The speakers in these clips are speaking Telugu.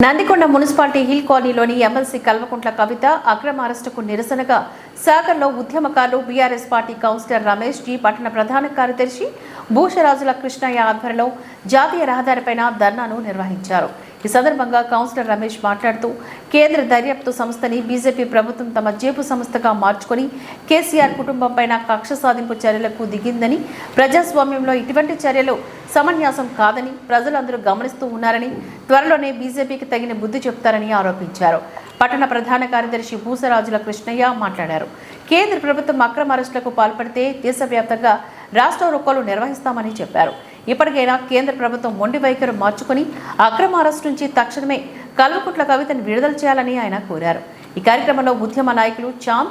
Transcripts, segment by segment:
నందికొండ మున్సిపాలిటీ హిల్ కాలనీలోని ఎమ్మెల్సీ కల్వకుంట్ల కవిత అక్రమ అరెస్టుకు నిరసనగా సాగర్లో ఉద్యమకారులు BRS party councillor Ramesh ji పట్టణ ప్రధాన కార్యదర్శి భూషరాజుల కృష్ణయ్య ఆధ్వర్యంలో జాతీయ రహదారిపైన ధర్నాను నిర్వహించారు. ఈ సందర్భంగా కౌన్సిలర్ రమేష్ మాట్లాడుతూ కేంద్ర దర్యాప్తు సంస్థని బీజేపీ ప్రభుత్వం తమ జేబు సంస్థగా మార్చుకొని కేసీఆర్ కుటుంబంపైన కక్ష సాధింపు చర్యలకు దిగిందని ప్రజాస్వామ్యంలో ఇటువంటి చర్యలు సమన్యాసం కాదని ప్రజలందరూ గమనిస్తూ ఉన్నారని త్వరలోనే బీజేపీకి తగిన బుద్ధి చెప్తారని ఆరోపించారు. పట్టణ ప్రధాన కార్యదర్శి భూసరాజుల కృష్ణయ్య మాట్లాడారు. కేంద్ర ప్రభుత్వం అక్రమ అరెస్టులకు పాల్పడితే దేశవ్యాప్తంగా రాష్ట్ర రొక్కలు నిర్వహిస్తామని చెప్పారు. ఇప్పటికైనా కేంద్ర ప్రభుత్వం మొండి వైఖరి మార్చుకొని అక్రమ అరెస్టు నుంచి తక్షణమే కల్వకుట్ల కవితను విడుదల చేయాలని ఆయన కోరారు. ఈ కార్యక్రమంలో ఉద్యమ నాయకులు చామ్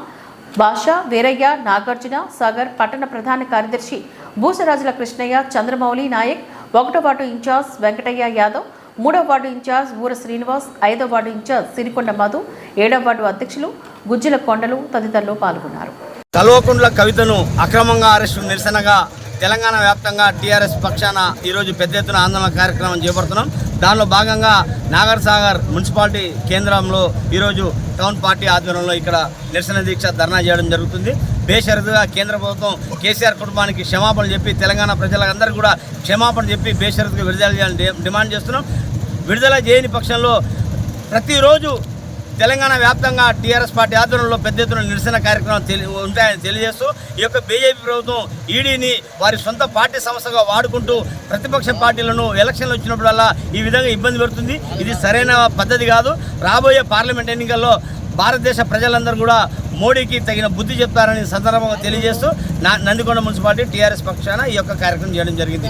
బాషా వీరయ్య నాగార్జున సాగర్ పట్టణ ప్రధాన కార్యదర్శి భూసరాజుల కృష్ణయ్య చంద్రమౌళి నాయక్ ఒకటో వార్డు ఇన్ఛార్జ్ వెంకటయ్య యాదవ్ మూడో వార్డు ఇన్ఛార్జ్ ఊర శ్రీనివాస్ ఐదో వార్డు ఇన్ఛార్జ్ సిరికొండ మధు ఏడో వార్డు అధ్యక్షులు గుజ్జుల కొండలు తదితరులు పాల్గొన్నారు. కల్వకుండ్ల కవితను అక్రమంగా అరెస్టు నిరసనగా తెలంగాణ వ్యాప్తంగా టీఆర్ఎస్ పక్షాన ఈరోజు పెద్ద ఎత్తున ఆందోళన కార్యక్రమం చేపడుతున్నాం. దానిలో భాగంగా నాగర్ సాగర్ మున్సిపాలిటీ కేంద్రంలో ఈరోజు టౌన్ పార్టీ ఆధ్వర్యంలో ఇక్కడ నిరసన దీక్ష ధర్నా చేయడం జరుగుతుంది. బేషరతుగా కేంద్ర ప్రభుత్వం కేసీఆర్ కుటుంబానికి క్షమాపణ చెప్పి తెలంగాణ ప్రజలందరూ కూడా క్షమాపణ చెప్పి బేషరతుగా విడుదల చేయాలని డిమాండ్ చేస్తున్నాం. విడుదల చేయని పక్షంలో ప్రతిరోజు తెలంగాణ వ్యాప్తంగా టీఆర్ఎస్ పార్టీ ఆధ్వర్యంలో పెద్ద ఎత్తున నిరసన కార్యక్రమం తెలి ఉంటాయని తెలియజేస్తూ ఈ యొక్క బీజేపీ ప్రభుత్వం ఈడీని వారి సొంత పార్టీ సంస్థగా వాడుకుంటూ ప్రతిపక్ష పార్టీలను ఎలక్షన్లు వచ్చినప్పుడల్లా ఈ విధంగా ఇబ్బంది పెడుతుంది. ఇది సరైన పద్ధతి కాదు. రాబోయే పార్లమెంట్ ఎన్నికల్లో భారతదేశ ప్రజలందరూ కూడా మోడీకి తగిన బుద్ధి చెప్తారని సందర్భంగా తెలియజేస్తూ నా నందికొండ మున్సిపాలిటీ టీఆర్ఎస్ పక్షాన ఈ యొక్క కార్యక్రమం చేయడం జరిగింది.